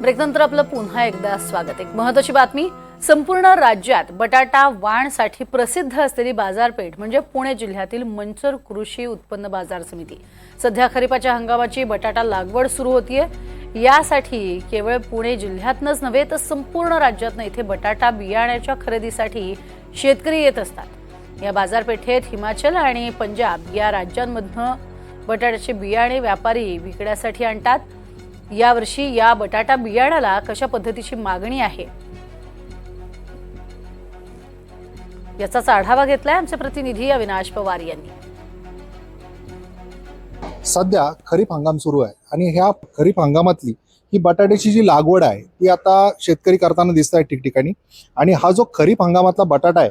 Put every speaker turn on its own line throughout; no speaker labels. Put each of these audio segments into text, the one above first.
ब्रेकनंतर आपलं पुन्हा एकदा स्वागत. एक महत्वाची बातमी संपूर्ण राज्यात बटाटा वाणसाठी प्रसिद्ध असलेली बाजारपेठ म्हणजे पुणे जिल्ह्यातील मंचर कृषी उत्पन्न बाजार समिती. सध्या खरीपाच्या हंगामाची बटाटा लागवड सुरू होतीये. यासाठी केवळ पुणे जिल्ह्यातनंच नव्हे तर संपूर्ण राज्यातनं इथे बटाटा बियाण्याच्या खरेदीसाठी शेतकरी येत असतात. या बाजारपेठेत हिमाचल आणि पंजाब या राज्यांमधनं बटाट्याचे बियाणे व्यापारी विकण्यासाठी आणतात. यावर्षी या बटाटा बियाण्याला कशा पद्धतीची मागणी आहे? याचाच आढावा घेतलाय आमचे प्रतिनिधी अविनाश पवार यांनी.
सध्या खरीप हंगाम सुरू आहे आणि ह्या खरीप हंगामातली ही बटाट्याची जी लागवड आहे ती आता शेतकरी करताना दिसत आहे ठिकठिकाणी. आणि हा जो खरीप हंगामातला बटाटा आहे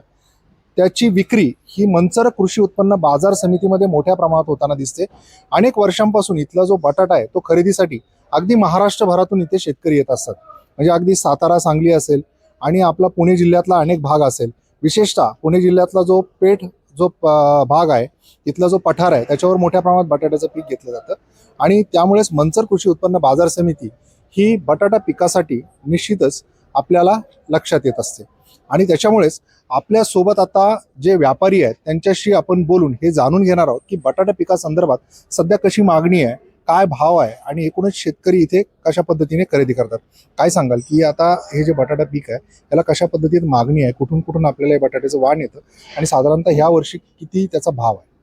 त्याची विक्री ही मंचर कृषी उत्पन्न बाजार समितीमध्ये मोठ्या प्रमाणात होताना दिसते. अनेक वर्षांपासून इथला जो बटाटा आहे तो खरेदीसाठी अगदी महाराष्ट्रभरातून इथे शेतकरी येत असतात. म्हणजे अगदी सातारा सांगली असेल आणि आपला पुणे जिल्ह्यातला अनेक भाग असेल. विशेषतः पुणे जिल्ह्यातला जो पेठ जो प- भाग आहे तिथला जो पठार आहे त्याच्यावर मोठ्या प्रमाणात बटाट्याचं पीक घेतलं जातं. आणि त्यामुळेच मंचर कृषी उत्पन्न बाजार समिती ही बटाटा पिकासाठी निश्चितच आपल्याला लक्षात येत असते. आणि त्याच्यामुळेच आपल्यासोबत आता जे व्यापारी आहेत त्यांच्याशी आपण बोलून हे जाणून घेणार आहोत की बटाटा पिकासंदर्भात सध्या कशी मागणी आहे काय भाव आहे आणि एकूणच शेतकरी इथे कशा पद्धतीने खरेदी करतात? काय सांगाल की आता हे जे बटाटा पीक आहे त्याला कशा पद्धतीत मागणी आहे? कुठून कुठून आपल्याला हे बटाट्याचं वाण येतं? आणि साधारणतः ह्या वर्षी किती त्याचा भाव आहे?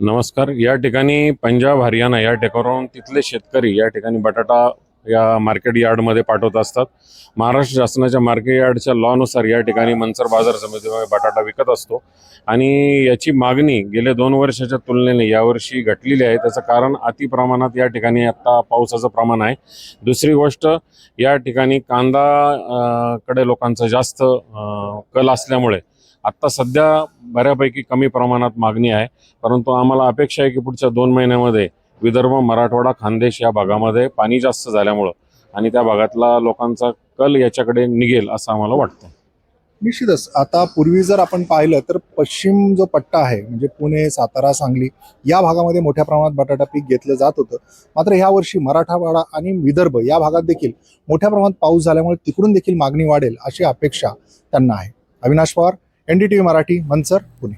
नमस्कार. या ठिकाणी पंजाब हरियाणा या ठिकाणावरून तिथले शेतकरी या ठिकाणी बटाटा या मार्केट यार्डमध्ये पाठवत असतात. महाराष्ट्र शासनाच्या मार्केट यार्डच्या लॉनुसार या ठिकाणी मनसर बाजार समितीमध्ये बटाटा विकत असतो. आणि याची मागणी गेल्या दोन वर्षाच्या तुलनेने यावर्षी घटलेली आहे. त्याचं कारण अति प्रमाणात या ठिकाणी आत्ता पावसाचं प्रमाण आहे. दुसरी गोष्ट या ठिकाणी कांदा कडे लोकांचा जास्त कल असल्यामुळे आत्ता सध्या बऱ्यापैकी कमी प्रमाणात मागणी आहे. परंतु आम्हाला अपेक्षा आहे की पुढच्या दोन महिन्यामध्ये विदर्भ मराठवाडा खानदेश या भागामध्ये पाणी जास्त झाल्यामुळं आणि त्या भागातला लोकांचा कल याच्याकडे निघेल असं आम्हाला वाटतं
निश्चितच. आता पूर्वी जर आपण पाहिलं तर पश्चिम जो पट्टा आहे म्हणजे पुणे सातारा सांगली या भागामध्ये मोठ्या प्रमाणात बटाटा पीक घेतलं जात होतं. मात्र ह्या वर्षी मराठवाडा आणि विदर्भ या भागात देखील मोठ्या प्रमाणात पाऊस झाल्यामुळे तिकडून देखील मागणी वाढेल अशी अपेक्षा त्यांना आहे. अविनाश पवार एनडीटीव्ही मराठी मनसर पुणे.